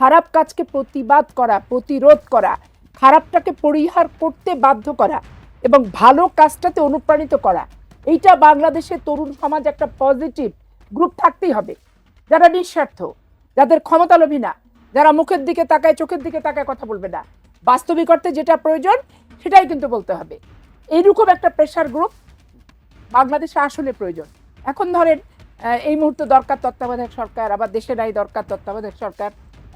খারাপ কাজকে প্রতিবাদ করা, প্রতিরোধ করা, খারাপটাকে পরিহার করতে বাধ্য করা এবং ভালো কাজটাতে অনুপ্রাণিত করা। এইটা বাংলাদেশের তরুণ সমাজ একটা পজিটিভ গ্রুপ থাকতেই হবে। যারা নিঃস্বার্থ, যাদের ক্ষমতালোভী না, যারা মুখের দিকে তাকায়, চোখের দিকে তাকায় কথা বলবে না। বাস্তবিক অর্থে যেটা প্রয়োজন, সেটাই কিন্তু বলতে হবে। এইরকম একটা প্রেশার গ্রুপ বাংলাদেশে আসলে প্রয়োজন। এখন ধরেন এই মুহূর্তে দরকার তত্ত্বাবধায়ক সরকার, আবার দেশে নাই দরকার তত্ত্বাবধায়ক সরকার।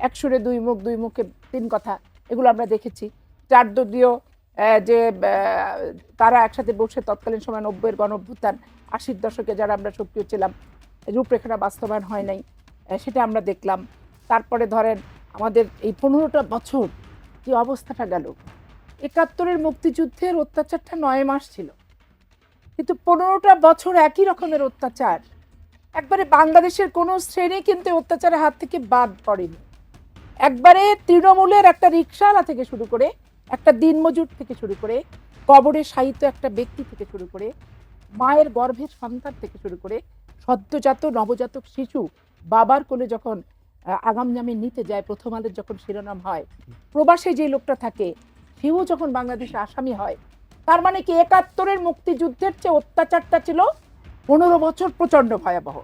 এক সুরে দুই মুখ, দুই মুখে তিন কথা, এগুলো আমরা দেখেছি। চার দলীয় যে তারা একসাথে বসে তৎকালীন সময় নব্বইয়ের গণ অভ্যুত্থান আশির দশকে যারা আমরা সক্রিয় ছিলাম, রূপরেখাটা বাস্তবায়ন হয় নাই সেটা আমরা দেখলাম। তারপরে ধরেন আমাদের এই পনেরোটা বছর যে অবস্থাটা গেল, একাত্তরের মুক্তিযুদ্ধের অত্যাচারটা নয় মাস ছিল। কিন্তু পনেরোটা বছর একই রকমের অত্যাচার। একবারে বাংলাদেশের কোনো শ্রেণি কিন্তু অত্যাচারের হাত থেকে বাদ পড়েনি। একবারে তৃণমূলের একটা রিক্সাওয়ালা থেকে শুরু করে একটা দিনমজুর থেকে শুরু করে কবরে সাহিত্য একটা ব্যক্তি থেকে শুরু করে মায়ের গর্ভের সন্তান থেকে শুরু করে সদ্যজাত নবজাতক শিশু বাবার কোলে যখন আহ, আগাম জামিন নিতে যায় প্রথম আলের যখন শিরোনাম হয় প্রবাসে যে লোকটা থাকে সেও যখন বাংলাদেশে আসামি হয় তার মানে কি একাত্তরের মুক্তিযুদ্ধের চেয়ে অত্যাচারটা ছিল পনেরো বছর প্রচণ্ড ভয়াবহ।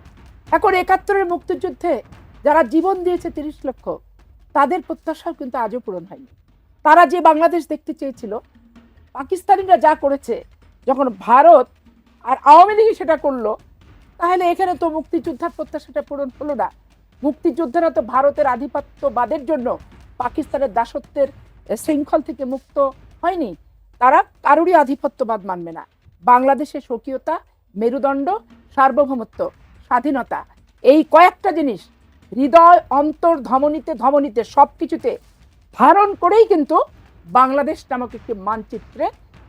এখন একাত্তরের মুক্তিযুদ্ধে যারা জীবন দিয়েছে তিরিশ লক্ষ তাদের প্রত্যাশাও কিন্তু আজও পূরণ হয়নি। তারা যে বাংলাদেশ দেখতে চেয়েছিল, পাকিস্তানিরা যা করেছে, যখন ভারত আর আওয়ামী লীগ সেটা করল, তাহলে এখানে তো মুক্তিযোদ্ধার প্রত্যাশাটা পূরণ হলো না। মুক্তিযোদ্ধারা তো ভারতের আধিপত্যবাদের জন্য পাকিস্তানের দাসত্বের শৃঙ্খল থেকে মুক্ত হয়নি। তারা কারোরই আধিপত্যবাদ মানবে না। বাংলাদেশের স্বকীয়তা, মেরুদণ্ড, সার্বভৌমত্ব, স্বাধীনতা, এই কয়েকটা জিনিস হৃদয় অন্তর ধমনীতে ধমনীতে সব কিছুতে ধারণ করেই কিন্তু বাংলাদেশ নামক একটি মানচিত্রে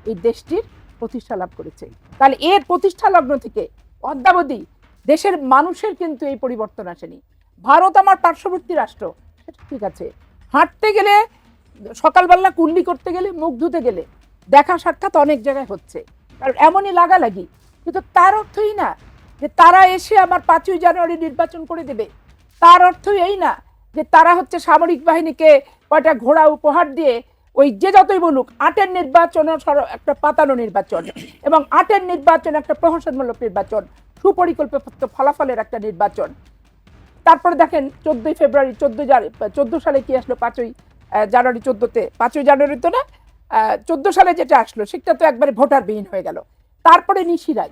এই দেশটির প্রতিষ্ঠা লাভ করেছে। তাহলে এর প্রতিষ্ঠা লগ্ন থেকে অদ্যাবধি দেশের মানুষের কিন্তু এই পরিবর্তন আসেনি। ভারত আমার পার্শ্ববর্তী রাষ্ট্র ঠিক আছে। হাঁটতে গেলে, সকালবেলা কুল্লি করতে গেলে, মুখ ধুতে গেলে দেখা সাক্ষাৎ অনেক জায়গায় হচ্ছে। কারণ এমনই লাগালাগি, কিন্তু তার অর্থই না যে তারা এসে আমার পাঁচই জানুয়ারি নির্বাচন করে দেবে। তার অর্থ এই না যে তারা হচ্ছে সামরিক বাহিনীকে কয়টা ঘোড়া উপহার দিয়ে ওই যে যতই বলুক, আটের নির্বাচন একটা পাতানো নির্বাচন এবং আটের নির্বাচন একটা প্রহসনমূলক নির্বাচন, সুপরিকল্পিত ফলাফলের একটা নির্বাচন। তারপরে দেখেন চোদ্দই ফেব্রুয়ারি চোদ্দ চোদ্দ সালে কি আসলো পাঁচই জানুয়ারি চোদ্দোতে? পাঁচই জানুয়ারি তো না চোদ্দ সালে যেটা আসলো সেটা তো একবারে ভোটারবিহীন হয়ে গেল। তারপরে নিশিরাই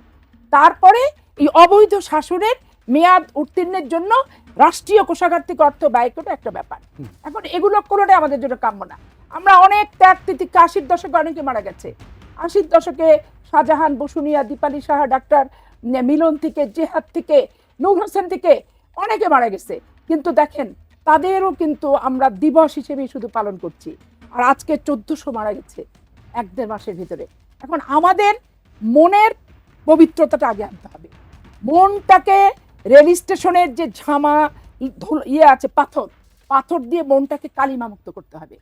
তারপরে এই অবৈধ শাসনের মেয়াদ উত্তীর্ণের জন্য রাষ্ট্রীয় কোষাগার থেকে অর্থ ব্যয় করে একটা ব্যাপার। এখন এগুলো কোনোটাই আমাদের জন্য কাম্য না। আমরা অনেক ত্যাগ তিতিক্ষা, আশির দশকে অনেকে মারা গেছে। আশির দশকে শাহজাহান, বসুনিয়া, দীপালি সাহা, ডাক্তার মিলন থেকে, জেহাদ থেকে, নূর হোসেন থেকে অনেকে মারা গেছে। কিন্তু দেখেন, তাদেরও কিন্তু আমরা দিবস হিসেবেই শুধু পালন করছি। আর আজকে চোদ্দশো মারা গেছে এক দেড় মাসের ভিতরে। এখন আমাদের মনের পবিত্রতাটা আগে আনতে হবে। মনটাকে রেল স্টেশনের যে ঝামা ইয়ে আছে, পাথর পাথর দিয়ে মনটাকে কালিমা মুক্ত করতে হবে।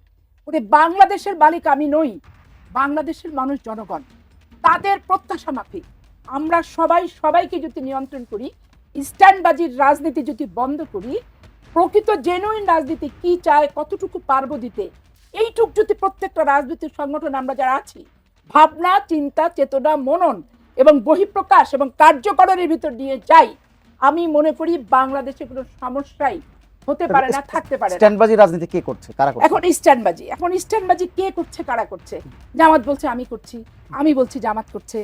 ওরে বাংলাদেশের মালিক আমি নই, বাংলাদেশের মানুষ জনগণ। তাদের প্রত্যাশা মাফিক। আমরা সবাই সবাইকে যদি নিয়ন্ত্রণ করি, স্ট্যান্ডবাজির রাজনীতি যদি বন্ধ করি, প্রকৃত জেনুইন রাজনীতি কি চায়, কতটুকু পারব দিতে, এইটুক যদি প্রত্যেকটা রাজনৈতিক সংগঠন আমরা যারা আছি, ভাবনা, চিন্তা, চেতনা, মনন এবং বহিঃপ্রকাশ এবং কার্যকরণের ভিতর দিয়ে যাই আমি মনে করি বাংলাদেশে কোনো সমস্যাই হতে পারে না থাকতে পারে স্ট্যান্ডবাজি রাজনীতি কে করছে? কারা করছে? এখন স্ট্যান্ডবাজি এখন স্ট্যান্ডবাজি কে করছে কারা করছে? জামাত বলছে আমি করছি। আমি বলছি জামাত করছে।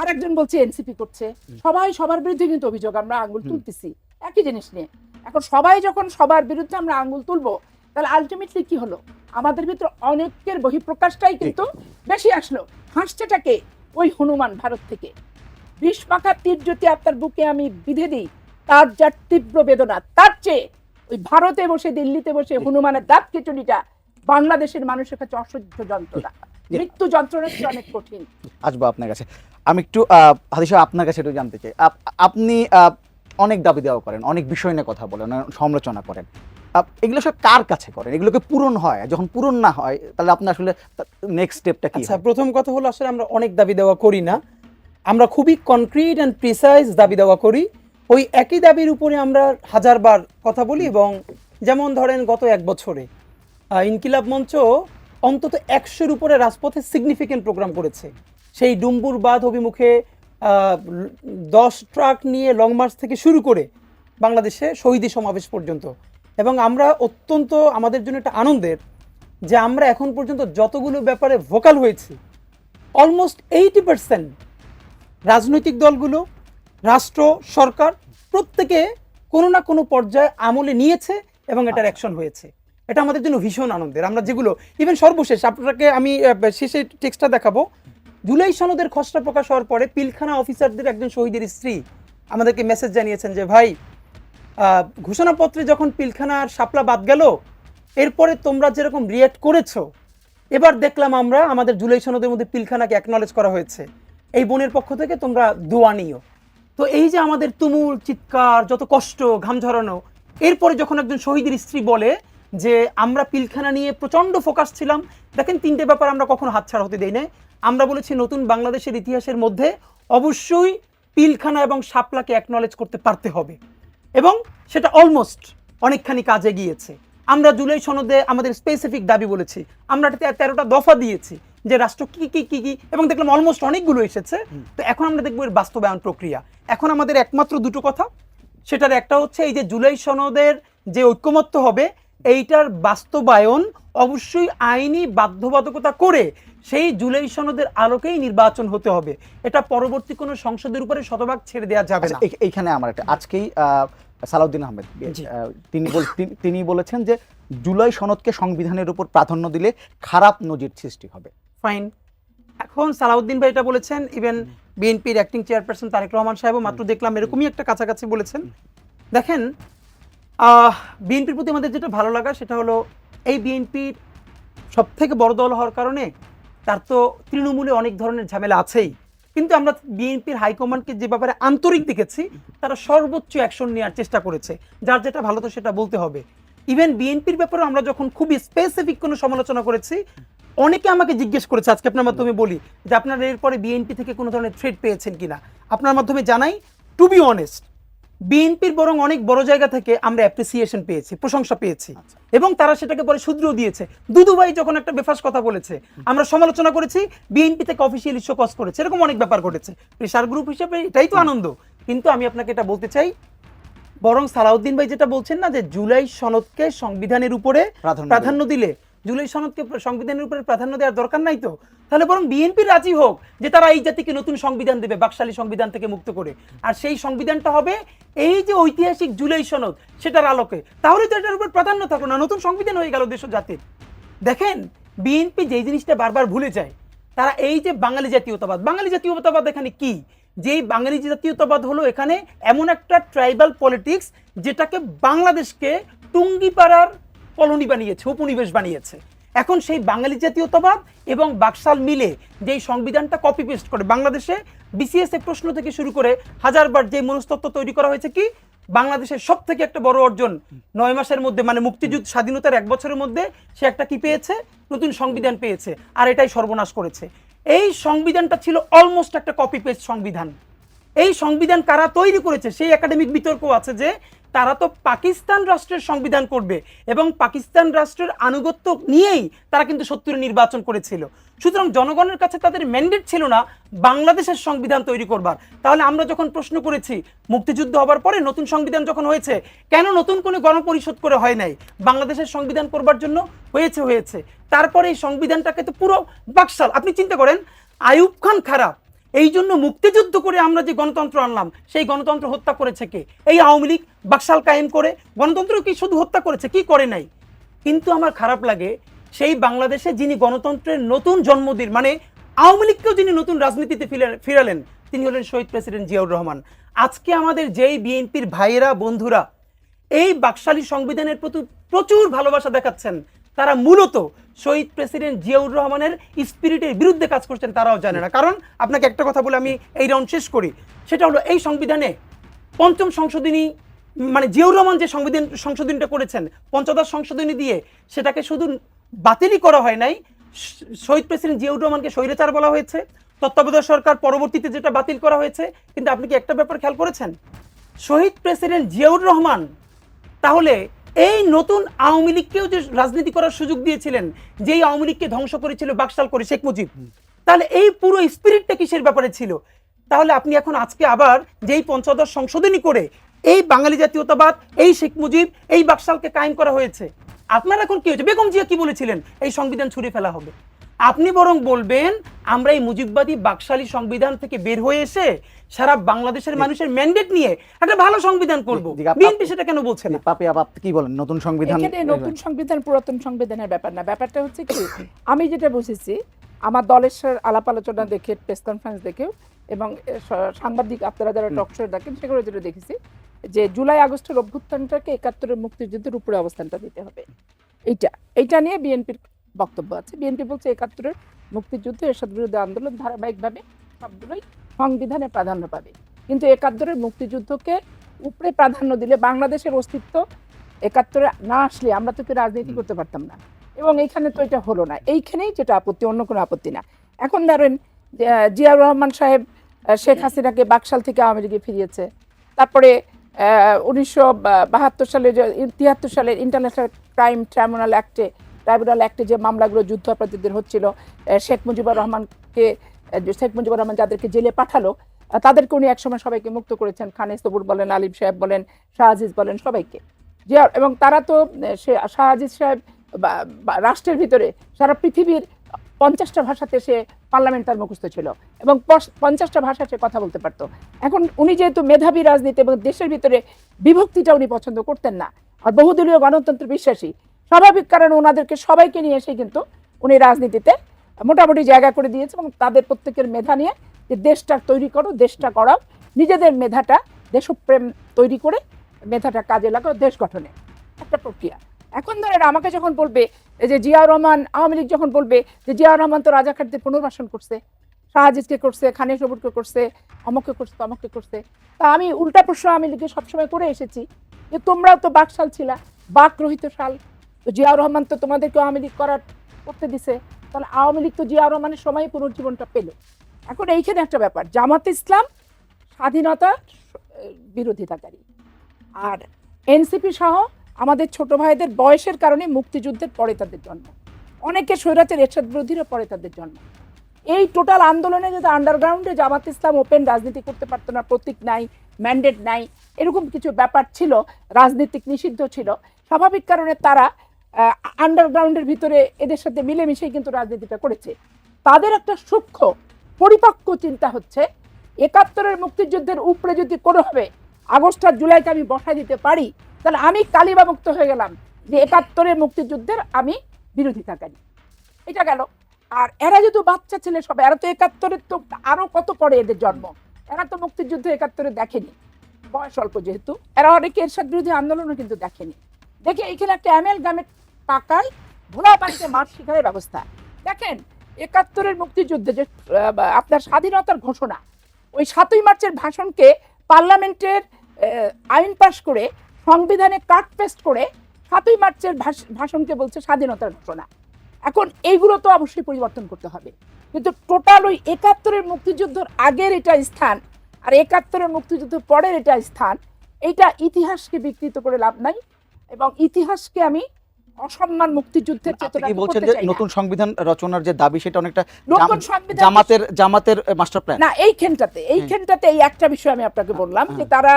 আরেকজন বলছে এনসিপি করছে। সবাই সবার বিরুদ্ধে কিন্তু অভিযোগ আমরা আঙ্গুল তুলতেছি। একই জিনিস নিয়ে। এখন সবাই যখন সবার বিরুদ্ধে আমরা আঙ্গুল তুলবো তাহলে আলটিমেটলি কি হলো? আমাদের ভিতর অনেকের বহিঃপ্রকাশটাই কিন্তু বেশি আসলো। হাসছেটাকে ওই হনুমান ভারত থেকে। বিষ মাখা তীর যদি আপনার বুকে আমি বিধে দিই তার যার তীব্র বেদনা তার চেয়ে ওই ভারতে বসে দিল্লিতে বসে হনুমানের দাঁত খিচুড়িটা বাংলাদেশের মানুষের কাছে অসহ্য যন্ত্রণা। মৃত্যু যন্ত্রণার চেয়ে অনেক কঠিন। আসব আপনার কাছে। আমি একটু আহ, হাদি সাহেব আপনার কাছে একটু জানতে চাই। আপ- আপনি আহ, অনেক দাবি দেওয়া করেন অনেক বিষয় নিয়ে কথা বলেন সমালোচনা করেন। আপ- এগুলো সব কার কাছে করেন? এগুলোকে পূরণ হয়? যখন পূরণ না হয় তাহলে আপনি আসলে নেক্সট স্টেপটা কি আচ্ছা প্রথম কথা হলো আসলে আমরা অনেক দাবি দেওয়া করি না। আমরা খুবই কনক্রিট অ্যান্ড প্রিসাইজ দাবি দেওয়া করি। ওই একই দাবির উপরে আমরা হাজারবার কথা বলি এবং যেমন ধরেন গত এক বছরে ইনকিলাব মঞ্চ অন্তত একশোর উপরে রাজপথে সিগনিফিকেন্ট প্রোগ্রাম করেছে। সেই ডুম্বুর বাঁধ অভিমুখে দশ ট্রাক নিয়ে লং মার্চ থেকে শুরু করে বাংলাদেশে শহীদি সমাবেশ পর্যন্ত। এবং আমরা অত্যন্ত, আমাদের জন্য একটা আনন্দের যে আমরা এখন পর্যন্ত যতগুলো ব্যাপারে ভোকাল হয়েছি অলমোস্ট এইটি পার্সেন্ট রাজনৈতিক দলগুলো রাষ্ট্র সরকার প্রত্যেকে কোনো না কোনো পর্যায়ে আমলে নিয়েছে এবং এটার অ্যাকশন হয়েছে। এটা আমাদের জন্য ভীষণ আনন্দের। আমরা যেগুলো ইভেন সর্বশেষ আপনাকে আমি শেষে টেক্সটটা দেখাবো। জুলাই সনদের খসড়া প্রকাশ হওয়ার পরে পিলখানা অফিসারদের একজন শহীদের স্ত্রী আমাদেরকে মেসেজ জানিয়েছেন যে ভাই ঘোষণাপত্রে যখন পিলখানার সাপলা বাদ গেল এরপরে তোমরা যেরকম রিয়েক্ট করেছ এবার দেখলাম আমরা আমাদের জুলাই সনদের মধ্যে পিলখানাকে অ্যাকনলেজ করা হয়েছে। এই বোনের পক্ষ থেকে তোমরা দোয়া নিও। তো এই যে আমাদের তুমুল চিৎকার, যত কষ্ট, ঘাম ঝরানো, এরপরে যখন একজন শহীদের স্ত্রী বলে যে, আমরা পিলখানা নিয়ে প্রচণ্ড ফোকাস ছিলাম, দেখেন তিনটে ব্যাপার আমরা কখনো হাতছাড়া হতে দেই না আমরা বলেছি, নতুন বাংলাদেশের ইতিহাসের মধ্যে অবশ্যই পিলখানা এবং শাপলাকে অ্যাকনলেজ করতে পারতে হবে। এবং সেটা অলমোস্ট অনেকখানি কাজে গিয়েছে। আমরা জুলাই সনদে আমাদের স্পেসিফিক দাবি বলেছি। আমরা তেরোটা দফা দিয়েছি। যে রাষ্ট্র কি কি কি কি এবং দেখলাম অলমোস্ট অনেকগুলো এসেছে। তো এখন আমরা দেখব এর বাস্তবায়ন প্রক্রিয়া। এখন আমাদের একমাত্র দুটো কথা সেটার একটা হচ্ছে এই যে জুলাই সনদের যে ঐক্যমত্য হবে এইটার বাস্তবায়ন অবশ্যই আইনি বাধ্যবাধকতা করে সেই জুলাই সনদের আলোকেই নির্বাচন হতে হবে। এটা পরবর্তী কোনো সংসদের উপরে শতভাগ ছেড়ে দেওয়া যাবে আচ্ছা, না। এইখানে আমার একটা আজকেই আহ, সালাউদ্দিন আহমেদ তিনি- তিনি বলেছেন যে জুলাই সনদকে সংবিধানের উপর প্রাধান্য দিলে খারাপ নজির সৃষ্টি হবে। ফাইন এখন সালাউদ্দিন ভাই এটা বলেছেন ইভেন বিএনপির অ্যাক্টিং চেয়ারপারসন তারেক রহমান সাহেবও মাত্র দেখলাম এরকমই একটা কাছাকাছি বলেছেন। দেখেন বিএনপির প্রতি আমাদের যেটা ভালো লাগা সেটা হলো এই বিএনপির সব থেকে বড় দল হওয়ার কারণে তার তো তৃণমূলে অনেক ধরনের ঝামেলা আছেই। কিন্তু আমরা বিএনপির হাইকমান্ডকে যে ব্যাপারে আন্তরিক দেখেছি তারা সর্বোচ্চ অ্যাকশন নেওয়ার চেষ্টা করেছে। যার যেটা ভালো তো সেটা বলতে হবে। ইভেন বিএনপির ব্যাপারে আমরা যখন খুবই স্পেসিফিক কোনো সমালোচনা করেছি অনেকে আমাকে জিজ্ঞেস করেছে আজকে আপনার মাধ্যমে বলি যে আপনারা এরপরে বিএনপি থেকে কোনো ধরনের থ্রেড পেয়েছেন কিনা। আপনার মাধ্যমে জানাই টু বি অনেস্ট বিএনপির বরং অনেক বড় জায়গা থেকে আমরা অ্যাপ্রিসিয়েশন পেয়েছি প্রশংসা পেয়েছি। এবং তারা সেটাকে পরে শুধরেও দিয়েছে। দুদু ভাই যখন একটা বেফাস কথা বলেছে আমরা সমালোচনা করেছি বিএনপি থেকে অফিসিয়ালি শোকস করেছে এরকম অনেক ব্যাপার ঘটেছে। প্রেশার গ্রুপ হিসেবে এটাই তো আনন্দ। কিন্তু আমি আপনাকে এটা বলতে চাই বরং সালাউদ্দিন ভাই যেটা বলছেন না যে জুলাই সনদকে সংবিধানের উপরে প্রাধান্য দিলে জুলাই সনদকে সংবিধানের উপরে প্রাধান্য দেওয়ার দরকার নাই তো? তাহলে বরং বিএনপি রাজি হোক যে তারা এই জাতিকে নতুন সংবিধান দেবে, বাকশালী সংবিধান থেকে মুক্ত করে। আর সেই সংবিধানটা হবে এই যে ঐতিহাসিক জুলাই সনদ, সেটার আলোকে। তাহলে তো এটার উপর প্রাধান্য থাকল না, নতুন সংবিধান হয়ে গেল দেশ জাতির। দেখেন, বিএনপি যেই জিনিসটা বারবার ভুলে যায়, তারা এই যে বাঙালি জাতীয়তাবাদ বাঙালি জাতীয়তাবাদ এখানে কি? যেই বাঙালি জাতীয়তাবাদ হলো এখানে এমন একটা ট্রাইবাল পলিটিক্স যেটাকে বাংলাদেশকে টুঙ্গিপাড়ার কলোনি বানিয়েছে, উপনিবেশ বানিয়েছে। এখন সেই বাঙালি জাতীয়তাবাদ এবং বাকশাল মিলে যেই সংবিধানটা কপি পেস্ট করে, বাংলাদেশে বিসিএস এর প্রশ্ন থেকে শুরু করে হাজারবার যে মনস্তত্ত্ব তৈরি করা হয়েছে কি? বাংলাদেশের সব থেকে একটা বড় অর্জন নয় মাসের মধ্যে মানে মুক্তিযুদ্ধ স্বাধীনতার এক বছরের মধ্যে সে একটা কি পেয়েছে? নতুন সংবিধান পেয়েছে আর এটাই সর্বনাশ করেছে। এই সংবিধানটা ছিল অলমোস্ট একটা কপি পেস্ট সংবিধান। এই সংবিধান কারা তৈরি করেছে? সেই একাডেমিক বিতর্ক আছে যে তারা তো পাকিস্তান রাষ্ট্রের সংবিধান করবে এবং পাকিস্তান রাষ্ট্রের আনুগত্য নিয়েই তারা কিন্তু সত্তর নির্বাচন করেছিল। সুতরাং জনগণের কাছে তাদের ম্যান্ডেট ছিল না বাংলাদেশের সংবিধান তৈরি করবার। তাহলে আমরা যখন প্রশ্ন করেছি, মুক্তিযুদ্ধ হবার পরে নতুন সংবিধান যখন হয়েছে, কেন নতুন কোনো গণপরিষদ করে হয় নাই? বাংলাদেশের সংবিধান করবার জন্য হয়েছে হয়েছে। তারপরে এই সংবিধানটাকে তো পুরো বাকশাল। আপনি চিন্তা করেন আয়ুব খান খারাপ এই জন্য মুক্তিযুদ্ধ করে আমরা যে গণতন্ত্র আনলাম, সেই গণতন্ত্র হত্যা করেছে কে? এই আওয়ামী লীগ বাকশাল কায়েম করে, গণতন্ত্র কি শুধু হত্যা করেছে, কি করে নাই? কিন্তু আমার খারাপ লাগে, সেই বাংলাদেশে যিনি গণতন্ত্রের নতুন জন্মদিন মানে আওয়ামী লীগকেও যিনি নতুন রাজনীতিতে ফিরে- ফিরালেন, তিনি হলেন শহীদ প্রেসিডেন্ট জিয়াউর রহমান। আজকে আমাদের যেই বিএনপির ভাইয়েরা, বন্ধুরা, এই বাকশালী সংবিধানের প্রতি প্রচুর ভালোবাসা দেখাচ্ছেন, তারা মূলত শহীদ প্রেসিডেন্ট জিয়াউর রহমানের স্পিরিটের বিরুদ্ধে কাজ করছেন তারাও জানে না। কারণ আপনাকে একটা কথা বলে আমি এই রাউন্ড শেষ করি। সেটা হলো এই সংবিধানে পঞ্চম সংশোধনী মানে জিয়াউর রহমান যে সংবিধান, সংশোধনীটা করেছেন, পঞ্চদশ সংশোধনী দিয়ে সেটাকে শুধু বাতিলই করা হয় নাই শহীদ প্রেসিডেন্ট জিয়াউর রহমানকে স্বৈরাচার বলা হয়েছে, তত্ত্বাবধায়ক সরকার পরবর্তীতে যেটা বাতিল করা হয়েছে, কিন্তু আপনি কি একটা ব্যাপার খেয়াল করেছেন? শহীদ প্রেসিডেন্ট জিয়াউর রহমান, তাহলে এই নতুন আওয়ামী লীগকেও যে রাজনীতি করার সুযোগ দিয়েছিলেন যেই আওয়ামী লীগকে ধ্বংস করেছিল বাকশাল করে শেখ মুজিব তাহলে এই পুরো স্পিরিটটা কিসের ব্যাপারে ছিল? তাহলে আপনি এখন আজকে আবার যেই পঞ্চদশ সংশোধনী করে এই বাঙালি জাতীয়তাবাদ এই শেখ মুজিব এই বাকশালকে কায়েম করা হয়েছে আপনার এখন কি হয়েছে? বেগম জিয়া কি বলেছিলেন? এই সংবিধান ছুড়ে ফেলা হবে। আপনি বরং বলবেন আমরা এই মুজিববাদী বাকশালী সংবিধান থেকে বের হয়ে এসে সারা বাংলাদেশের মানুষের ম্যান্ডেট নিয়ে একটা ভালো সংবিধান করব। বিএনপি সেটা কেন বলছে না? পাপি আপ আপনি কি বলেন? নতুন সংবিধান এখানে নতুন সংবিধান পুরাতন সংবিধানের ব্যাপার না। ব্যাপারটা হচ্ছে কি আমি যেটা বুঝেছি আমার দলের আলাপ আলোচনা দেখে প্রেস কনফারেন্স দেখেও এবং সাংবাদিক আপনারা যারা টক শো দেখেন সেগুলো যেটা দেখেছি যে জুলাই আগস্টের অভ্যুত্থানটাকে একাত্তরের মুক্তিযুদ্ধের উপরে অবস্থানটা দিতে হবে। এইটা এইটা নিয়ে বিএনপির বক্তব্য আছে। বিএনপি বলছে একাত্তরের মুক্তিযুদ্ধ এরশাদ বিরুদ্ধে আন্দোলন ধারাবাহিকভাবে সবগুলোই সংবিধানে প্রাধান্য পাবে। কিন্তু একাত্তরের মুক্তিযুদ্ধকে উপরে প্রাধান্য দিলে বাংলাদেশের অস্তিত্ব একাত্তরে না আসলে আমরা তো কেউ রাজনীতি করতে পারতাম না। এবং এইখানে তো এটা হলো না। এইখানেই যেটা আপত্তি অন্য কোনো আপত্তি না। এখন ধরেন জিয়াউর রহমান সাহেব শেখ হাসিনাকে বাকশাল থেকে আওয়ামী লীগে ফিরিয়েছে। তারপরে উনিশশো বাহাত্তর সালে যে তিয়াত্তর সালের ইন্টারন্যাশনাল ক্রাইম ট্রাইব্যুনাল অ্যাক্টে ট্রাইব্যুনাল অ্যাক্টে যে মামলাগুলো যুদ্ধাপরাধীদের হচ্ছিল শেখ মুজিবুর রহমানকে শেখ মুজিবুর রহমান যাদেরকে জেলে পাঠালো তাদেরকে উনি একসময় সবাইকে মুক্ত করেছেন। খানে সবুর বলেন, আলিম সাহেব বলেন শাহজিজ বলেন সবাইকে। যে, এবং তারা তো সে শাহজিজ সাহেব রাষ্ট্রের ভিতরে সারা পৃথিবীর পঞ্চাশটা ভাষাতে সে পার্লামেন্ট তার মুখস্থ ছিল এবং পঞ্চাশটা ভাষা সে কথা বলতে পারতো। এখন উনি যেহেতু মেধাবী রাজনীতি এবং দেশের ভিতরে বিভক্তিটা উনি পছন্দ করতেন না, আর বহুদলীয় গণতন্ত্র বিশ্বাসী স্বাভাবিক কারণে ওনাদেরকে সবাইকে নিয়ে এসে কিন্তু উনি রাজনীতিতে মোটামুটি জায়গা করে দিয়েছে এবং তাদের প্রত্যেকের মেধা নিয়ে যে দেশটা তৈরি করো, দেশটা করাও নিজেদের মেধাটা, দেশপ্রেম তৈরি করে মেধাটা কাজে লাগাও, দেশ গঠনে। একটা প্রক্রিয়া। এখন ধরেন আমাকে যখন বলবে যে জিয়াউর রহমান, আওয়ামী লীগ যখন বলবে যে জিয়াউর রহমান তো রাজাকারদের পুনর্বাসন করছে শাহজিজকে করছে, খানে সবুরকে করছে অমকে করছে তমকে করছে, তা আমি উল্টা প্রশ্ন আওয়ামী লীগে সবসময় করে এসেছি যে তোমরাও তো বাকশাল ছিলা বাক রহিত সাল তো জিয়াউর রহমান তো তোমাদেরকে আওয়ামী লীগ করার করতে দিছে, তাহলে আওয়ামী লীগ তো জিয়াউর রহমানের সময় পুনর্জীবনটা পেল। এখন এইখানে একটা ব্যাপার, জামাত ইসলাম স্বাধীনতা বিরোধিতাকারী। আর এনসিপি সহ আমাদের ছোট ভাইদের বয়সের কারণে মুক্তিযুদ্ধের পরে তাদের জন্ম। অনেকে স্বৈরাচার, এরশাদ বিরোধীরও পরে তাদের জন্ম। এই টোটাল আন্দোলনে যদি আন্ডারগ্রাউন্ডে জামাত ইসলাম ওপেন রাজনীতি করতে পারতো না, প্রতীক নাই ম্যান্ডেট নাই, এরকম কিছু ব্যাপার ছিল, রাজনীতিক নিষিদ্ধ ছিল। স্বাভাবিক কারণে তারা আন্ডারগ্রাউন্ডের ভিতরে এদের সাথে মিলেমিশেই কিন্তু রাজনীতিটা করেছে। তাদের একটা সূক্ষ্ম, পরিপক্ক চিন্তা হচ্ছে, একাত্তরের মুক্তিযুদ্ধের উপরে যদি কোনো হবে আগস্ট আর জুলাইকে আমি বসাই দিতে পারি, তাহলে আমি কালিবা মুক্ত হয়ে গেলাম যে একাত্তরের মুক্তিযুদ্ধের আমি বিরোধিতা বিরোধিতাকারী এটা গেল। আর এরা যেহেতু বাচ্চা ছেলে সবাই, এরা তো একাত্তরের তো আরও কত পরে এদের জন্ম? এরা তো মুক্তিযুদ্ধ একাত্তরে দেখেনি। বয়স অল্প যেহেতু। এরা অনেকে এরশাদ বিরোধী আন্দোলনও কিন্তু দেখেনি। দেখে এখানে একটা অ্যামেল গ্রামের পাকায় ভোলা পানিতে মাঠ শিকারের ব্যবস্থা। দেখেন, একাত্তরের মুক্তিযুদ্ধে যে আপনার স্বাধীনতার ঘোষণা, ওই সাতই মার্চের ভাষণকে পার্লামেন্টের আইন পাশ করে, সংবিধানে কাট পেস্ট করে, সাতই মার্চের ভাষ- ভাষণকে বলছে স্বাধীনতার ঘোষণা। এখন এইগুলো তো অবশ্যই পরিবর্তন করতে হবে। কিন্তু টোটাল ওই একাত্তরের মুক্তিযুদ্ধের আগের এটা স্থান আর একাত্তরের মুক্তিযুদ্ধ পরের এটা স্থান এটা ইতিহাসকে বিকৃত করে লাভ নাই এবং ইতিহাসকে আমি অসম্মান মুক্তিযুদ্ধের চেতনা কি বলছেন যে নতুন সংবিধান রচনার যে দাবি সেটা অনেকটা নতুন সংবিধান জামাতের জামাতের মাস্টার প্ল্যান না এইখানটাতে এইখানটাতে এই একটা বিষয় আমি আপনাকে বললাম যে তারা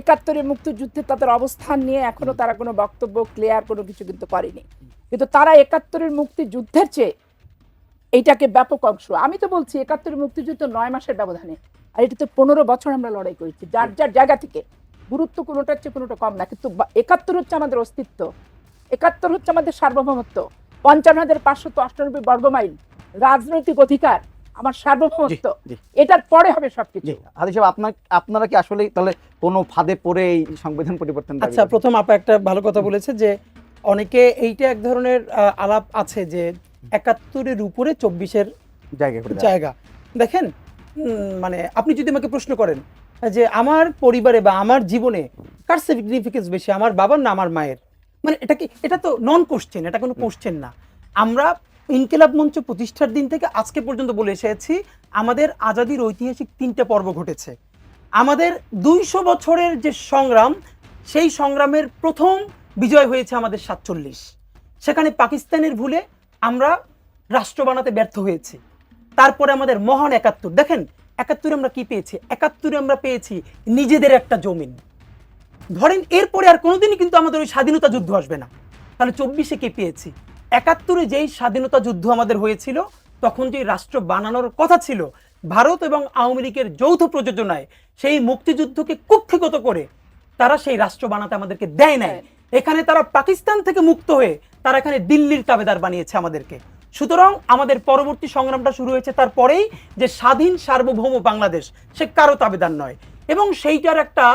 একাত্তরের মুক্তিযুদ্ধে তাদের অবস্থান নিয়ে এখনও তারা কোনো বক্তব্য ক্লিয়ার কোনো কিছু কিন্তু করেনি। কিন্তু তারা একাত্তরের মুক্তিযুদ্ধের চেয়ে এইটাকে ব্যাপক অংশ। আমি তো বলছি একাত্তরের মুক্তিযুদ্ধ নয় মাসের ব্যবধানে। আর এটা তো পনেরো বছর আমরা লড়াই করেছি। যার যার জায়গা থেকে গুরুত্ব কোনোটার চেয়ে কোনোটা কম না। কিন্তু একাত্তর হচ্ছে আমাদের অস্তিত্ব। একাত্তর হচ্ছে আমাদের সার্বভৌমত্ব। পঞ্চান্ন হাজার পাঁচশো অষ্টানব্বই বর্গমাইল রাজনৈতিক অধিকার আমার সার্বভৌমত্ব। এটার পরে হবে সবকিছু। হাদি সাহেব আপনার আপনারা কি আসলে তাহলে কোনো ফাঁদে পড়ে এই সংবিধান পরিবর্তন আচ্ছা প্রথম আপা একটা ভালো কথা বলেছে যে অনেকে এইটা এক ধরনের আলাপ আছে যে একাত্তরের উপরে চব্বিশের জায়গা জায়গা। দেখেন উম, মানে আপনি যদি আমাকে প্রশ্ন করেন যে আমার পরিবারে বা আমার জীবনে কার সিগনিফিকেন্স বেশি? আমার বাবার না আমার মায়ের? মানে এটা কি, এটা তো নন কোশ্চেন এটা কোনো কোশ্চেন না। আমরা ইনকিলাব মঞ্চ প্রতিষ্ঠার দিন থেকে আজকে পর্যন্ত বলে এসেছি, আমাদের আজাদির ঐতিহাসিক তিনটা পর্ব ঘটেছে। আমাদের দুইশো বছরের যে সংগ্রাম, সেই সংগ্রামের প্রথম বিজয় হয়েছে আমাদের সাতচল্লিশ। সেখানে পাকিস্তানের ভুলে আমরা রাষ্ট্র বানাতে ব্যর্থ হয়েছি। তারপরে আমাদের মহান একাত্তর, দেখেন, একাত্তরে আমরা কি পেয়েছি? একাত্তরে আমরা পেয়েছি নিজেদের একটা জমিন। ধরেন এরপরে আর কোনোদিনই কিন্তু আমাদের ওই স্বাধীনতা যুদ্ধ আসবে না। তাহলে চব্বিশে কে পেয়েছি? একাত্তরে যেই স্বাধীনতা যুদ্ধ আমাদের হয়েছিল তখন যে রাষ্ট্র বানানোর কথা ছিল ভারত এবং আওয়ামী লীগের যৌথ প্রযোজনায় সেই মুক্তিযুদ্ধকে কুক্ষিগত করে তারা সেই রাষ্ট্র বানাতে আমাদেরকে দেয় নাই। এখানে তারা পাকিস্তান থেকে মুক্ত হয়ে তারা এখানে দিল্লির তাবেদার বানিয়েছে আমাদেরকে। সুতরাং আমাদের পরবর্তী সংগ্রামটা শুরু হয়েছে তারপরেই যে স্বাধীন সার্বভৌম বাংলাদেশ সে কারও তাবেদার নয়। এবং সেইটার একটা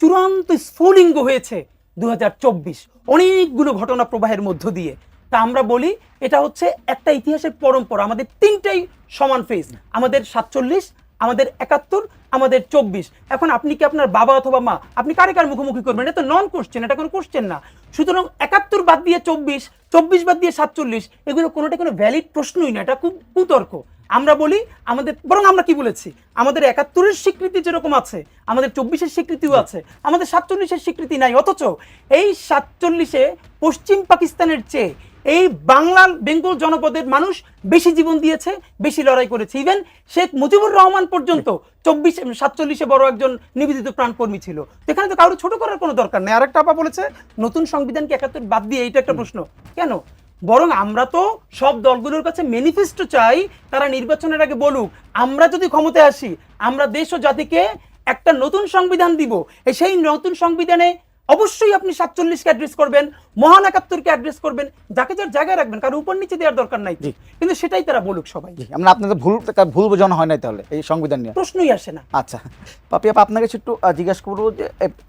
চূড়ান্ত স্ফুলিঙ্গ হয়েছে দু হাজার চব্বিশ। অনেকগুলো ঘটনা প্রবাহের মধ্য দিয়ে। তা আমরা বলি এটা হচ্ছে একটা ইতিহাসের পরম্পরা। আমাদের তিনটাই সমান ফেজ আমাদের সাতচল্লিশ আমাদের একাত্তর, আমাদের চব্বিশ। এখন আপনি কি আপনার বাবা অথবা মা, আপনি কারে কার মুখোমুখি করবেন? এটা তো নন কোশ্চেন এটা কোনো কোশ্চেন না। সুতরাং একাত্তর বাদ দিয়ে চব্বিশ চব্বিশ বাদ দিয়ে সাতচল্লিশ, এগুলো কোনোটা কোনো ভ্যালিড প্রশ্নই না, এটা খুব কুতর্ক। আমরা বলি, আমাদের, বরং আমরা কি বলেছি? আমাদের একাত্তরের স্বীকৃতি যেরকম আছে, আমাদের চব্বিশের স্বীকৃতিও আছে, আমাদের সাতচল্লিশের স্বীকৃতি নাই। অথচ এই সাতচল্লিশে পশ্চিম পাকিস্তানের চেয়ে এই বাংলার বেঙ্গল জনপদের মানুষ বেশি জীবন দিয়েছে বেশি লড়াই করেছে। ইভেন শেখ মুজিবুর রহমান পর্যন্ত চব্বিশ সাতচল্লিশে বড় একজন নিবেদিত প্রাণকর্মী ছিল। এখানে তো কারও ছোট করার কোনো দরকার নেই। আরেকটা আপা বলেছে নতুন সংবিধানকে একাত্তর বাদ দিয়ে এইটা একটা প্রশ্ন। কেন? বরং আমরা তো সব দলগুলোর কাছে ম্যানিফেস্টো চাই তারা নির্বাচনের আগে বলুক আমরা যদি ক্ষমতায় আসি আমরা দেশ ও জাতিকে একটা নতুন সংবিধান দিব। এই সেই নতুন সংবিধানে অবশ্যই আপনি সাতচল্লিশকে অ্যাড্রেস করবেন মহান একাত্তরকে অ্যাড্রেস করবেন যাকে যার জায়গায় রাখবেন কারণ উপর নিচে দেওয়ার দরকার নাই। কিন্তু সেটাই তারা বলুক সবাই। আমরা আপনাদের ভুল ভুল বোঝানো হয় নাই তাহলে এই সংবিধান নিয়ে। প্রশ্নই আসে না। আচ্ছা পাপি আপা আপনাকে একটু জিজ্ঞাসা করব যে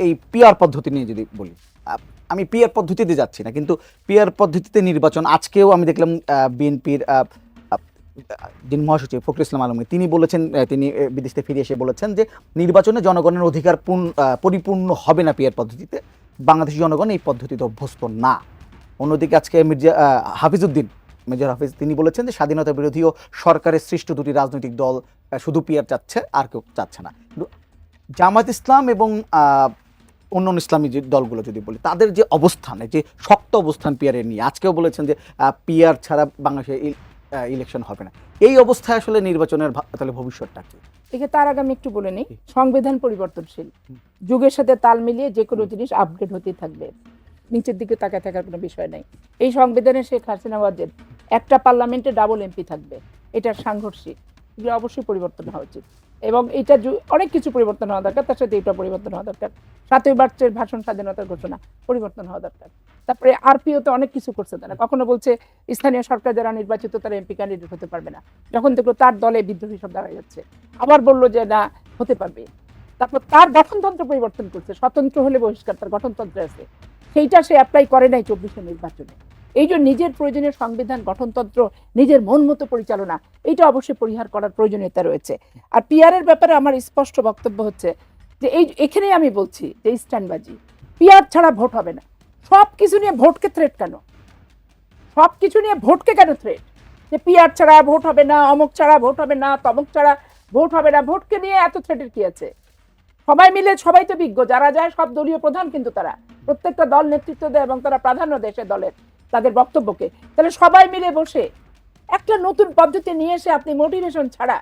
এই পিআর পদ্ধতি নিয়ে যদি বলি। আমি পিআর পদ্ধতিতে যাচ্ছি না কিন্তু পিআর পদ্ধতিতে নির্বাচন আজকেও আমি দেখলাম বিএনপির যিনি মহাসচিব, ফখরুল ইসলাম আলমী তিনি বলেছেন তিনি বিদেশ থেকে ফিরে এসে বলেছেন যে নির্বাচনে জনগণের অধিকার পরিপূর্ণ হবে না পিয়ার পদ্ধতিতে। বাংলাদেশি জনগণ এই পদ্ধতিতে অভ্যস্ত না। অন্যদিকে আজকে মির্জা হাফিজউদ্দিন মেজর হাফিজ, তিনি বলেছেন যে স্বাধীনতা বিরোধী ও সরকারের সৃষ্ট দুটি রাজনৈতিক দল শুধু পিয়ার চাচ্ছে, আর কেউ চাচ্ছে না। জামাত ইসলাম এবং অন্যান্য ইসলামী যে দলগুলো যদি বলি, তাদের যে অবস্থানে যে শক্ত অবস্থান পিয়ারের নিয়ে, আজকেও বলেছেন যে পিয়ার ছাড়া বাংলাদেশে ইলেকশন হবে না। এই অবস্থায় আসলে নির্বাচনের তাহলে ভবিষ্যৎটা কি? একে তার আগে আমি একটু বলে নিই সংবিধান পরিবর্তনশীল। যুগের সাথে তাল মিলিয়ে যে কোনো জিনিস আপগ্রেড হতেই থাকবে। নিচের দিকে তাকায় থাকার কোনো বিষয় নাই। এই সংবিধানে শেখ হাসিনা ওয়াজেদ একটা পার্লামেন্টে ডাবল এমপি থাকবে। এটা সাংঘর্ষিক। এগুলো অবশ্যই পরিবর্তন হওয়া উচিত। এবং এটা অনেক কিছু পরিবর্তন হওয়া দরকার, তার সাথে এটা পরিবর্তন হওয়া দরকার। সাতই মার্চের ভাষণ স্বাধীনতার ঘোষণা, পরিবর্তন হওয়া দরকার। তারপরে আরপিওতে অনেক কিছু করছে তারা। কখনো বলছে স্থানীয় সরকার যারা নির্বাচিত, তারা এমপি ক্যান্ডিডেট হতে পারবে না। যখন দেখল তার দলে বিদ্রোহী সব দাঁড়ায় যাচ্ছে। আবার বলল যে না, হতে পারবে। তারপর তার গঠনতন্ত্র পরিবর্তন করছে। স্বতন্ত্র হলে বহিষ্কার, তার গঠনতন্ত্র আছে। সেইটা সে অ্যাপ্লাই করে নাই চব্বিশে নির্বাচনে। এই যে নিজের প্রয়োজনীয় সংবিধান, গঠনতন্ত্র, নিজের মন মতো পরিচালনা, এইটা অবশ্যই পরিহার করার প্রয়োজনীয়তা রয়েছে। আর পিআর এর ব্যাপারে আমার স্পষ্ট বক্তব্য হচ্ছে যে এই এখানেই আমি বলছি যে স্ট্যান্ডবাজি পিআর ছাড়া ভোট হবে না। সব কিছু নিয়ে ভোটকে থ্রেট কেন? সব কিছু নিয়ে ভোটকে কেন থ্রেট যে পিয়ার ছাড়া ভোট হবে না, অমুক ছাড়া ভোট হবে না, তমুক ছাড়া ভোট হবে না, ভোটকে নিয়ে এত থ্রেটের কি আছে? সবাই মিলে, সবাই তো বিজ্ঞ, যারা যায় সব দলীয় প্রধান কিন্তু তারা। প্রত্যেকটা দল নেতৃত্ব দেয় এবং তারা প্রাধান্য সে দলের। তাদের বক্তব্যকে। তাহলে সবাই মিলে বসে একটা নতুন পদ্ধতি নিয়ে এসে আপনি মোটিভেশন ছাড়া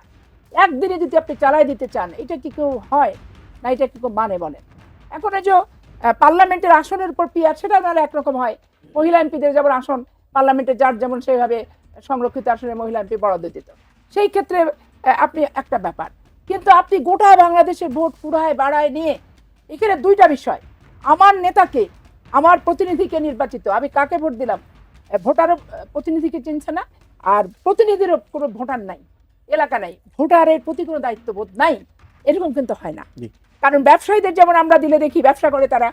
একদিনে যদি আপনি চালাই দিতে চান, এটা কি কেউ হয়? না, এটা কি কেউ মানে বলেন এখন এই যে পার্লামেন্টের আসনের উপর পিয়ার সেটা নাহলে একরকম হয়। মহিলা এমপিদের যেমন আসন, পার্লামেন্টে যার যেমন সেইভাবে সংরক্ষিত আসনে মহিলা এমপি বরাদ্দ দিত। সেই ক্ষেত্রে আপনি একটা ব্যাপার। কিন্তু আপনি গোটা বাংলাদেশের ভোট পুরায় বাড়ায় নিয়ে, এখানে দুইটা বিষয়। আমার নেতাকে আমার প্রতিনিধিকে নির্বাচিত। আমি কাকে ভোট দিলাম? ভোটারও প্রতিনিধিকে চিনছে না আর প্রতিনিধিরও কোনো ভোটার নাই এলাকা নাই। ভোটারের প্রতি কোনো দায়িত্ববোধ নাই এরকম কিন্তু হয় না। কারণ ব্যবসায়ীদের যেমন আমরা দিলে দেখি ব্যবসা করে তারা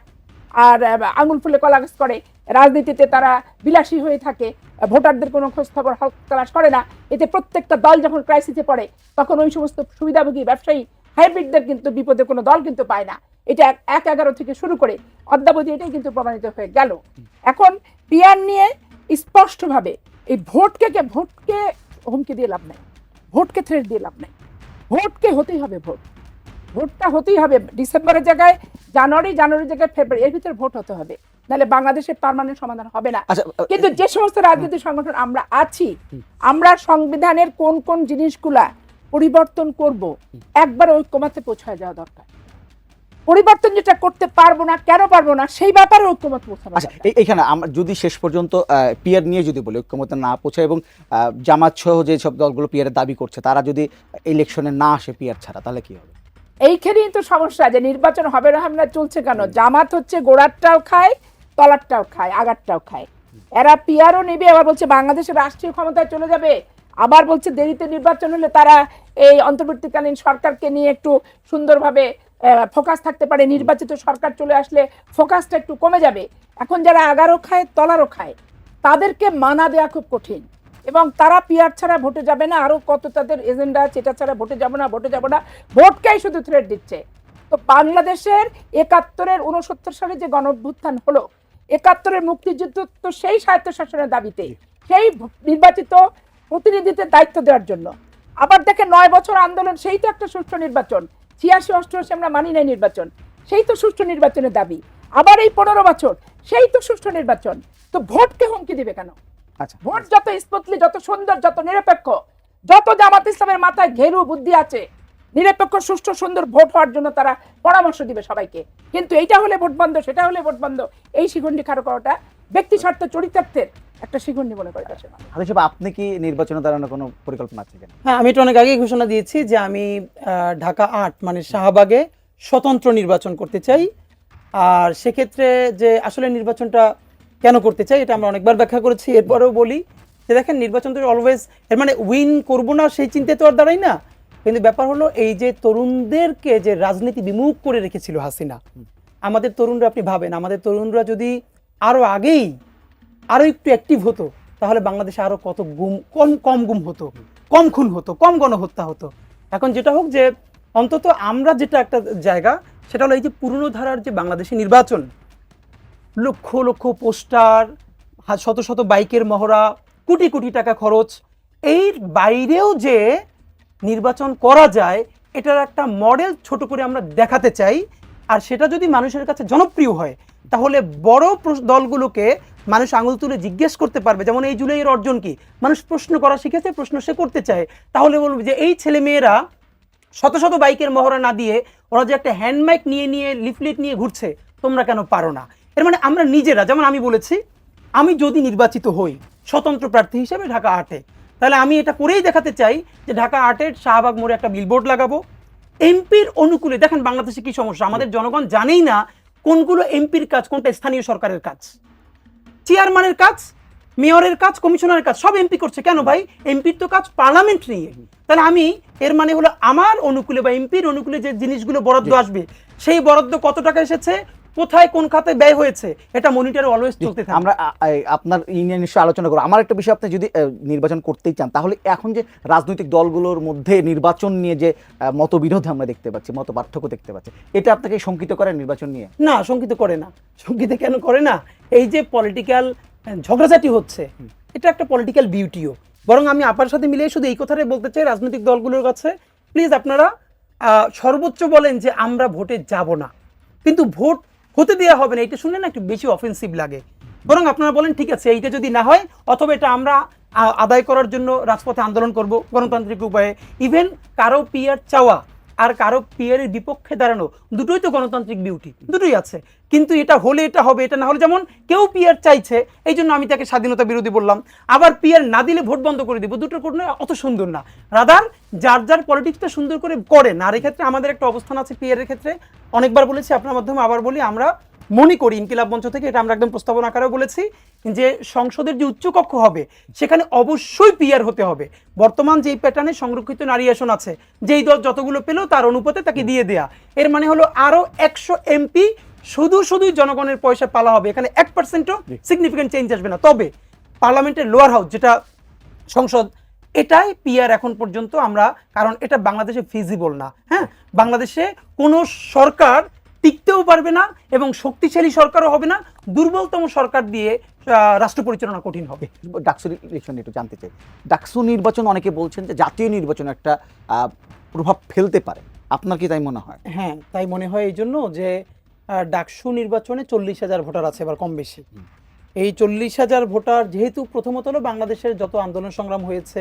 আর আঙুল ফুলে কলা গাছ করে রাজনীতিতে তারা বিলাসী হয়ে থাকে ভোটারদের কোনো খোঁজ খবর হক তালাশ করে না। এতে প্রত্যেকটা দল যখন ক্রাইসিসে পড়ে তখন ওই সমস্ত সুবিধাভোগী ব্যবসায়ী হাইব্রিডদের কিন্তু বিপদে কোনো দল কিন্তু পায় না। এটা এক- এক এগারো থেকে শুরু করে অদ্যাবধি এটাই কিন্তু প্রমাণিত হয়ে গেল। এখন পিয়ার নিয়ে স্পষ্টভাবে এই ভোটকে কে ভোটকে হুমকি দিয়ে লাভ নেই ভোটকে থ্রেট দিয়ে লাভ নেই ভোটকে হতেই হবে ভোট ভোটটা হতেই হবে। ডিসেম্বরের জায়গায় জানুয়ারি জানুয়ারির জায়গায় ফেব্রুয়ারি এর ভিতরে ভোট হতে হবে নাহলে বাংলাদেশের পার্মানেন্ট সমাধান হবে না। আচ্ছা কিন্তু যে সমস্ত রাজনৈতিক সংগঠন আমরা আছি আমরা সংবিধানের কোন কোন জিনিসগুলা পরিবর্তন করব একবার ঐক্যমতে পৌঁছায় যাওয়া দরকার। পরিবর্তন যেটা করতে পারব না কেন পারব না সেই ব্যাপারে ঐক্যমত পৌঁছানো আচ্ছা এইখানে আমরা যদি শেষ পর্যন্ত পিয়ার নিয়ে যদি বলি ঐক্যমতে না পৌঁছায় এবং জামাত সহ যে সব দলগুলো পিয়ারের দাবি করছে তারা যদি ইলেকশনে না আসে পিয়ার ছাড়া তাহলে কি হবে? এইখানেই তো সমস্যা যে নির্বাচন হবে না হবে না চলছে কেন? জামাত হচ্ছে গোড়ারটাও খায় তলারটাও খায় আগারটাও খায়। এরা পিয়ারও নেবে আবার বলছে বাংলাদেশের রাষ্ট্রীয় ক্ষমতায় চলে যাবে। আবার বলছে দেরিতে নির্বাচন হলে তারা এই অন্তর্বর্তীকালীন সরকারকে নিয়ে একটু সুন্দরভাবে ফোকাস থাকতে পারে নির্বাচিত সরকার চলে আসলে ফোকাসটা একটু কমে যাবে। এখন যারা আগারও খায় তলারও খায় তাদেরকে মানা দেওয়া খুব কঠিন। এবং তারা পিয়ার ছাড়া ভোটে যাবে না আরও কত তাদের এজেন্ডা আছে এটা ছাড়া ভোটে যাব না ভোটে যাব না ভোটকেই শুধু থ্রেট দিচ্ছে। তো বাংলাদেশের একাত্তরের উনসত্তর সালে যে গণভ্যুত্থান হলো একাত্তরের মুক্তিযুদ্ধ তো সেই স্বায়ত্তশাসনের দাবিতে সেই নির্বাচিত প্রতিনিধিদের দায়িত্ব দেওয়ার জন্য। আবার দেখে নয় বছর আন্দোলন সেই তো একটা সুষ্ঠু নির্বাচন। ছিয়াশি অষ্টআশি আমরা মানি নাই নির্বাচন। সেই তো সুষ্ঠু নির্বাচনের দাবি। আবার এই পনেরো বছর সেই তো সুষ্ঠু নির্বাচন। তো ভোটকে হুমকি দিবে কেন? আচ্ছা। ভোট যত স্মুথলি যত সুন্দর যত নিরপেক্ষ যত জামাত ইসলামের মাথায় ঘেরু বুদ্ধি আছে নিরপেক্ষ সুষ্ঠু সুন্দর ভোট হওয়ার জন্য তারা পরামর্শ দিবে সবাইকে। কিন্তু এইটা হলে ভোট বন্ধ সেটা হলে ভোট বন্ধ এই শিখণ্ডি খাড়ো করাটা ব্যক্তি স্বার্থ চরিতার্থের একটা মনে করে কাছে। হাদিস আপনি কি নির্বাচনে দাঁড়ানোর কোনো পরিকল্পনা আছে কিনা? হ্যাঁ আমি এটা অনেক আগেই ঘোষণা দিয়েছি যে আমি ঢাকা আট মানে শাহবাগে স্বতন্ত্র নির্বাচন করতে চাই। আর সেক্ষেত্রে যে আসলে নির্বাচনটা কেন করতে চাই এটা আমরা অনেকবার ব্যাখ্যা করেছি এরপরেও বলি যে দেখেন নির্বাচন তো অলওয়েজ এর মানে উইন করব না সেই চিন্তায় তো আর দাঁড়াই না। কিন্তু ব্যাপার হলো এই যে তরুণদেরকে যে রাজনীতি বিমুখ করে রেখেছিল হাসিনা আমাদের তরুণরা আপনি ভাবেন আমাদের তরুণরা যদি আরও আগেই আরও একটু অ্যাক্টিভ হতো, তাহলে বাংলাদেশে আরও কত গুম, কম কম গুম হতো, কম খুন হতো, কম গণহত্যা হতো। এখন যেটা হোক যে অন্তত আমরা যেটা একটা জায়গা, সেটা হলো এই যে পুরনো ধারার যে বাংলাদেশি নির্বাচন, লক্ষ লক্ষ পোস্টার শত শত বাইকের মহড়া, কোটি কোটি টাকা খরচ, এর বাইরেও যে নির্বাচন করা যায়, এটার একটা মডেল ছোট করে আমরা দেখাতে চাই। আর সেটা যদি মানুষের কাছে জনপ্রিয় হয়, তাহলে বড় দলগুলোকে মানুষ আঙুল তুলে জিজ্ঞেস করতে পারবে, যেমন এই জুলাইয়ের অর্জন কি? মানুষ প্রশ্ন করা শিখেছে, প্রশ্ন সে করতে চায়। তাহলে বলবে যে এই ছেলে মেয়েরা শত শত বাইকের মহড়া না দিয়ে ওরা যে একটা হ্যান্ডমাইক নিয়ে নিয়ে লিফলেট নিয়ে ঘুরছে, তোমরা কেন পারো না? এর মানে আমরা নিজেরা, যেমন আমি বলেছি, আমি যদি নির্বাচিত হই, স্বতন্ত্র প্রার্থী হিসেবে ঢাকা আটে তাহলে আমি এটা করেই দেখাতে চাই যে ঢাকা আটের শাহবাগ মোড়ে একটা বিলবোর্ড লাগাবো। এমপির অনুকূলে, দেখেন বাংলাদেশে কি সমস্যা? আমাদের জনগণ জানেই না কোনগুলো এমপির কাজ, কোনটা স্থানীয় সরকারের কাজ। চেয়ারম্যানের কাজ মেয়রের কাজ কমিশনারের কাজ সব এমপি করছে। কেন ভাই? এমপির তো কাজ পার্লামেন্ট নিয়ে। তাহলে আমি এর মানে হলো আমার অনুকূলে বা এমপির অনুকূলে যে জিনিসগুলো বরাদ্দ আসবে সেই বরাদ্দ কত টাকা এসেছে? কোথায় কোন খাতে ব্যয় হয়েছে? এটা মনিটরে অলওয়েজ চলতে থাকে। আমরা আপনার ই নিয়ে নিশ্চয়ই আলোচনা করব। আমার একটা বিষয় আপনি যদি নির্বাচন করতেই চান তাহলে এখন যে রাজনৈতিক দলগুলোর মধ্যে নির্বাচন নিয়ে যে মতবিরোধ আমরা দেখতে পাচ্ছি মত পার্থক্য দেখতে পাচ্ছি এটা আপনাকে শঙ্কিত করে নির্বাচন নিয়ে? না শঙ্কিত করে না। শঙ্কিত কেন করে না? এই যে পলিটিক্যাল ঝগড়াঝাটি হচ্ছে এটা একটা পলিটিক্যাল বিউটিও বরং আমি আপার সাথে মিলিয়ে শুধু এই কথাটাই বলতে চাই রাজনৈতিক দলগুলোর কাছে। প্লিজ আপনারা সর্বোচ্চ বলেন যে আমরা ভোটে যাব না। কিন্তু ভোট হতে দেওয়া হবে না এটা শুনে না একটু বেশি অফেন্সিভ লাগে। বরং আপনারা বলেন ঠিক আছে এইটা যদি না হয় অথবা এটা আমরা আদায় করার জন্য রাজপথে আন্দোলন করব গণতান্ত্রিক উপায়ে। ইভেন কারও পিয়ার চাওয়া আর কারও পিয়ারের বিপক্ষে দাঁড়ানো দুটোই তো গণতান্ত্রিক বিউটি, দুটোই আছে। কিন্তু এটা হলে এটা হবে, এটা না হলে যেমন কেউ পিয়ার চাইছে, এই জন্য আমি তাকে স্বাধীনতা বিরোধী বললাম। আবার পিয়ার না দিলে ভোট বন্ধ করে দিব, দুটোর কোনো অত সুন্দর না। রাদার, যার যার পলিটিক্সটা সুন্দর করে করেন আর এক্ষেত্রে আমাদের একটা অবস্থান আছে পিয়ারের ক্ষেত্রে। অনেকবার বলেছি, আপনার মাধ্যমে আবার বলি, আমরা মনে করি ইনকিলাব মঞ্চ থেকে এটা আমরা একদম প্রস্তাবনা আকারেও বলেছি যে সংসদের যে উচ্চকক্ষ হবে সেখানে অবশ্যই পিয়ার হতে হবে। বর্তমান যেই প্যাটার্নে সংরক্ষিত নারী আসন আছে যেই দল যতগুলো পেল তার অনুপাতে তাকে দিয়ে দেয়া। এর মানে হলো আরও একশো এমপি শুধু শুধুই জনগণের পয়সা পালা হবে। এখানে এক পার্সেন্টও সিগনিফিকেন্ট চেঞ্জ আসবে না। তবে পার্লামেন্টের লোয়ার হাউস যেটা সংসদ এটাই পিয়ার এখন পর্যন্ত আমরা কারণ এটা বাংলাদেশে ফিজিবল না। হ্যাঁ? বাংলাদেশে কোনো সরকার টিকতেও পারবে না এবং শক্তিশালী সরকারও হবে না দুর্বলতম সরকার দিয়ে রাষ্ট্র পরিচালনা কঠিন হবে। ডাকসু ইলেকশন একটু জানতে চাই। ডাকসু নির্বাচন অনেকে বলছেন যে জাতীয় নির্বাচন একটা প্রভাব ফেলতে পারে। আপনার কি তাই মনে হয়? হ্যাঁ তাই মনে হয় এই জন্য যে ডাকসু নির্বাচনে চল্লিশ হাজার ভোটার আছে এবার কম বেশি। এই চল্লিশ হাজার ভোটার যেহেতু প্রথমত হলো বাংলাদেশের যত আন্দোলন সংগ্রাম হয়েছে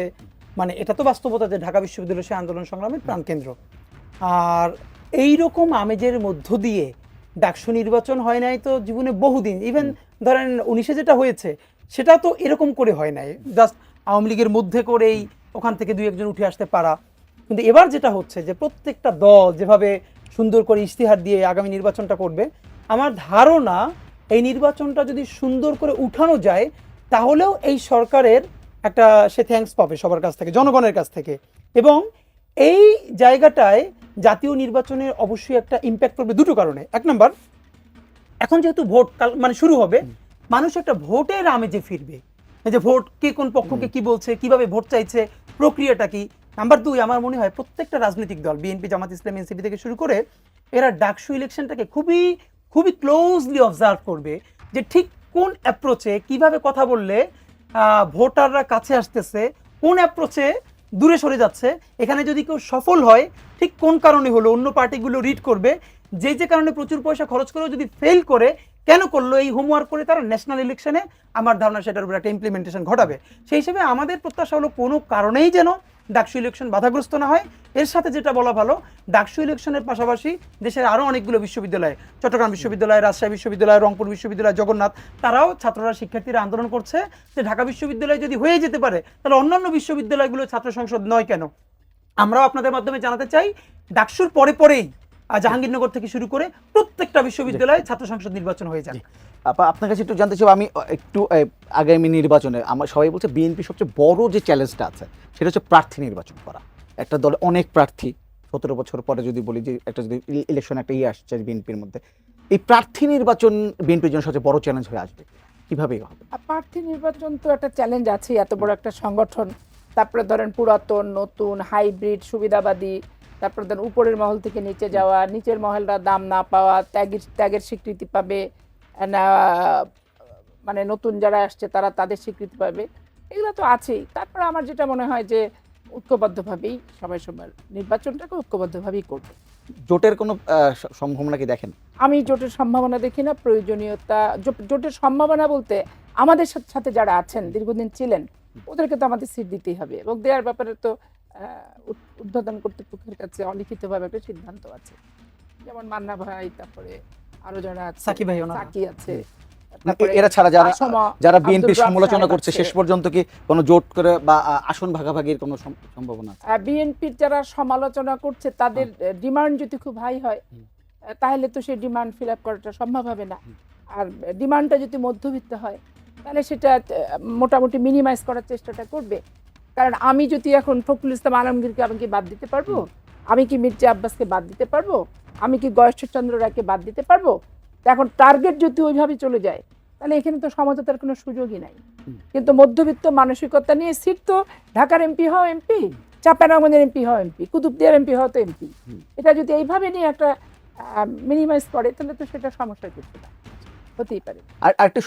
মানে এটা তো বাস্তবতা যে ঢাকা বিশ্ববিদ্যালয় সে আন্দোলন সংগ্রামের প্রাণকেন্দ্র। আর এই রকম আমেজের মধ্য দিয়ে ডাকসু নির্বাচন হয় নাই তো জীবনে বহুদিন। ইভেন ধরেন উনিশে যেটা হয়েছে, সেটা তো এরকম করে হয় নাই। জাস্ট আওয়ামী লীগের মধ্যে করেই ওখান থেকে দুই একজন উঠে আসতে পারা। কিন্তু এবার যেটা হচ্ছে যে প্রত্যেকটা দল যেভাবে সুন্দর করে ইশতেহার দিয়ে আগামী নির্বাচনটা করবে, আমার ধারণা এই নির্বাচনটা যদি সুন্দর করে উঠানো যায়, তাহলেও এই সরকারের একটা সে থ্যাঙ্কস পাবে সবার কাছ থেকে, জনগণের কাছ থেকে। এবং এই জায়গাটায় জাতীয় নির্বাচনের অবশ্যই একটা ইম্প্যাক্ট পড়বে দুটো কারণে। এক নম্বর এখন যেহেতু ভোট কাল মানে শুরু হবে মানুষ একটা ভোটের আমেজে ফিরবে। এই যে ভোট কে কোন পক্ষকে কি বলছে কীভাবে ভোট চাইছে প্রক্রিয়াটা কি? নাম্বার দুই আমার মনে হয় প্রত্যেকটা রাজনৈতিক দল বিএনপি জামাত ইসলাম এনসিপি থেকে শুরু করে এরা ডাকসু ইলেকশনটাকে খুবই খুবই ক্লোজলি অবজার্ভ করবে যে ঠিক কোন অ্যাপ্রোচে কীভাবে কথা বললে ভোটাররা কাছে আসতেছে কোন অ্যাপ্রোচে দূরে সরে যাচ্ছে। এখানে যদি কেউ সফল হয়, ঠিক কোন কারণে হলো? অন্য পার্টিগুলো রিড করবে। যে যে কারণে প্রচুর পয়সা খরচ করেও যদি ফেল করে, কেন করল? এই হোমওয়ার্ক করে তারা ন্যাশনাল ইলেকশনে আমার ধারণা সেটার উপর একটা ইমপ্লিমেন্টেশন ঘটাবে। সেই হিসেবে আমাদের প্রত্যাশা হলো কোনো কারণেই যেন ডাকসু ইলেকশন বাধাগ্রস্ত না হয়। এর সাথে যেটা বলা ভালো, ডাকসু ইলেকশনের পাশাপাশি দেশের আরও অনেকগুলো বিশ্ববিদ্যালয়, চট্টগ্রাম বিশ্ববিদ্যালয়, রাজশাহী বিশ্ববিদ্যালয়, রংপুর বিশ্ববিদ্যালয়, জগন্নাথ, তারাও ছাত্ররা শিক্ষার্থীরা আন্দোলন করছে যে ঢাকা বিশ্ববিদ্যালয় যদি হয়ে যেতে পারে, তাহলে অন্যান্য বিশ্ববিদ্যালয়গুলো ছাত্র সংসদ নয় কেন? আমরাও আপনাদের মাধ্যমে জানাতে চাই, ডাকসুর পরে পরেই জাহাঙ্গীরনগর থেকে শুরু করে প্রত্যেকটা বিশ্ববিদ্যালয়ে ছাত্র সংসদ নির্বাচন হয়ে যাক। আপা, আপনার কাছে একটু জানতে চাই, আমি একটু আগামী নির্বাচনে আমার সবাই বলছে বিএনপি সবচেয়ে বড় যে চ্যালেঞ্জটা আছে, সেটা হচ্ছে প্রার্থী নির্বাচন করা। একটা দলে অনেক প্রার্থী, সতেরো বছর পরে যদি বলি যে একটা যদি ইলেকশন একটা ইয়ে আসছে বিএনপির মধ্যে, এই প্রার্থী নির্বাচন বিএনপির জন্য সবচেয়ে বড় চ্যালেঞ্জ হয়ে আসবে, কীভাবে হবে? প্রার্থী নির্বাচন তো একটা চ্যালেঞ্জ আছে এত বড় একটা সংগঠন। তারপরে ধরেন পুরাতন, নতুন হাইব্রিড সুবিধাবাদী, তারপরে ধরেন উপরের মহল থেকে নিচে যাওয়া, নিচের মহলরা দাম না পাওয়া, ত্যাগের ত্যাগের স্বীকৃতি পাবে মানে নতুন যারা আসছে তারা তাদের স্বীকৃতি পাবে। এগুলো তো আছেই। তারপরে আমার যেটা মনে হয় যে ঐক্যবদ্ধভাবেই সবাই সবার নির্বাচনটাকে ঐক্যবদ্ধভাবেই করবে। জোটের কোনো সম্ভাবনা কি দেখেন? আমি জোটের সম্ভাবনা দেখি না প্রয়োজনীয়তা জোটের সম্ভাবনা বলতে আমাদের সাথে- সাথে যারা আছেন দীর্ঘদিন ছিলেন ওদেরকে তো আমাদের সিট দিতেই হবে। এবং দেওয়ার ব্যাপারে তো উদ্বোধন কর্তৃপক্ষের কাছে অলিখিতভাবে একটা সিদ্ধান্ত আছে। যেমন মান্না ভাই তারপরে আরও যারা সাকিব ভাই। সাকি আছে এরা ছাড়া যারা যারা বিএনপির সমালোচনা করছে শেষ পর্যন্ত কি কোনো জোট করে বা আসন ভাগাভাগির কোনো সম- সম্ভাবনা আছে? বিএনপির যারা সমালোচনা করছে তাদের ডিমান্ড যদি খুব হাই হয় তাহলে তো সেই ডিমান্ড ফিল আপ করাটা সম্ভব হবে না। আর ডিমান্ডটা যদি মধ্যবিত্ত হয় তাহলে সেটা মোটামুটি মিনিমাইজ করার চেষ্টাটা করবে। কারণ আমি যদি এখন ফখরুল ইসলাম আলমগীরকে আমি কি বাদ দিতে পারব আমি কি মির্জা আব্বাসকে বাদ দিতে পারব? আমি কি গয়েশ্বরচন্দ্র রায়কে বাদ দিতে পারব? তা এখন টার্গেট যদি ওইভাবে চলে যায় তাহলে এখানে তো সমঝোতার কোনো সুযোগই নাই। কিন্তু মধ্যবিত্ত মানসিকতা নিয়ে সিট তো ঢাকার এমপি হও এমপি চাপানগঞ্জের এমপি হও এমপি কুতুবদিয়ার এমপি হওয়া তো এমপি। এটা যদি এইভাবে নিয়ে একটা মিনিমাইজ করে তাহলে তো সেটা সমস্যা কিছু না হতেই পারে। আর আরেকটা